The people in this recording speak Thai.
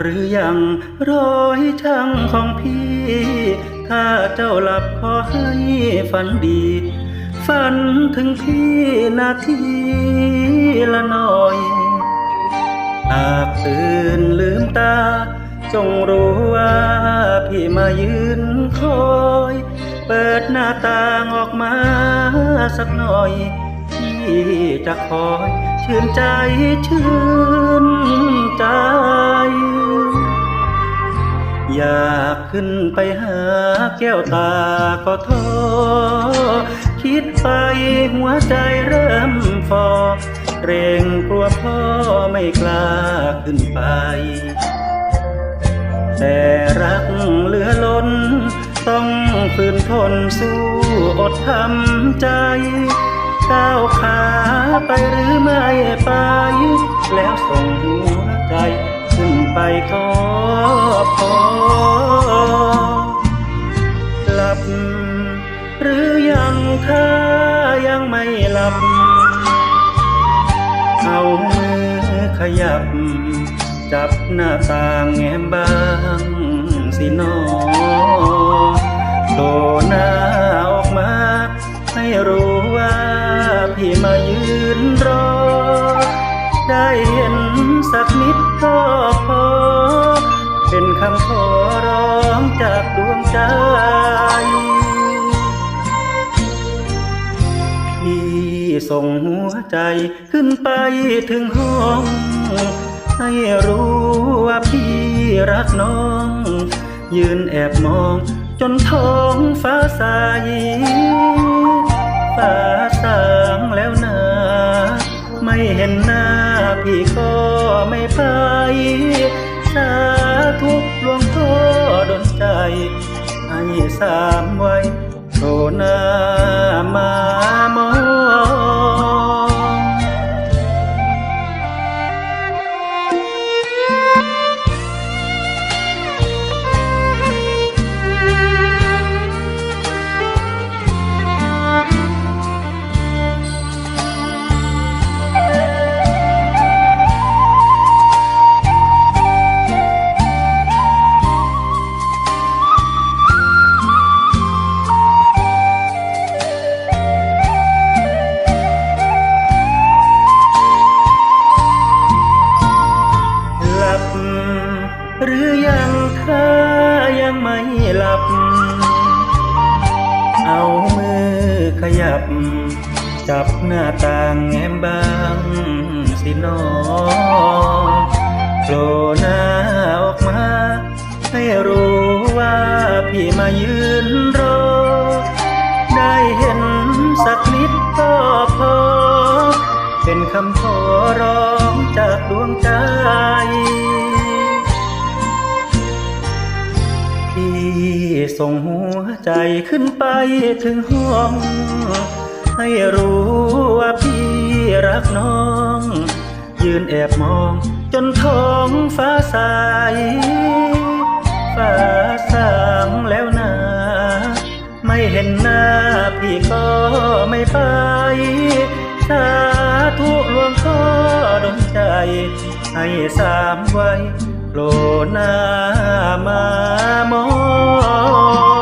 หรือยังร้อยช่างของพี่ ถ้าเจ้าหลับขอให้ฝันดี ฝันถึงพี่นาทีละหน่อยหากตื่นลืมตา จงรู้ว่าพี่มายืนคอย เปิดหน้าต่างออกมาสักหน่อย จะคอยชื่นใจชื่นใจ อยากขึ้นไปหาแก้วตาก็ท้อคิดไปหัวใจเริ่มฟอเกรงกลัวพ่อไม่กล้าขึ้นไป แต่รักเหลือล้น ต้องฝืนทนสู้อดทำใจ ก้าวขาไปหรือไม่ไป แล้วส่งหัวใจขึ้นไปก็พอหลับ หรือยังถ้ายังไม่หลับ เอามือขยับ จับหน้าต่างแง้มบางสินอโผล่หน้าออกมาให้รู้ พี่มายืนรอ ได้เห็นสักนิดก็พอ เป็นคำขอร้องจากดวงใจ พี่ส่งหัวใจขึ้นไปถึงห้อง ให้รู้ว่าพี่รักน้อง ยืนแอบมองจนท้องฟ้าใส ฟ้าสางแล้วนะไม่เห็นหน้าพี่ก็ไม่ไป สาธุหลวงพ่อดนใจ ให้สามไว้โทนา เอามือขยับ จับหน้าต่างแง้มบางสิหนอโผล่หน้าออกมา ให้รู้ว่าพี่มายืนรอ ได้เห็นสักนิดก็พอ เป็นคำขอร้องจากดวงใจ ส่งหัวใจขึ้นไปถึงห้อง ให้รู้ว่าพี่รักน้อง ยืนแอบมองจนท้องฟ้าใสฟ้าสางแล้วนะไม่เห็นหน้าพี่ก็ไม่ไป สาธุหลวงพ่อดนใจ ให้สามไว้ lô na ma mô.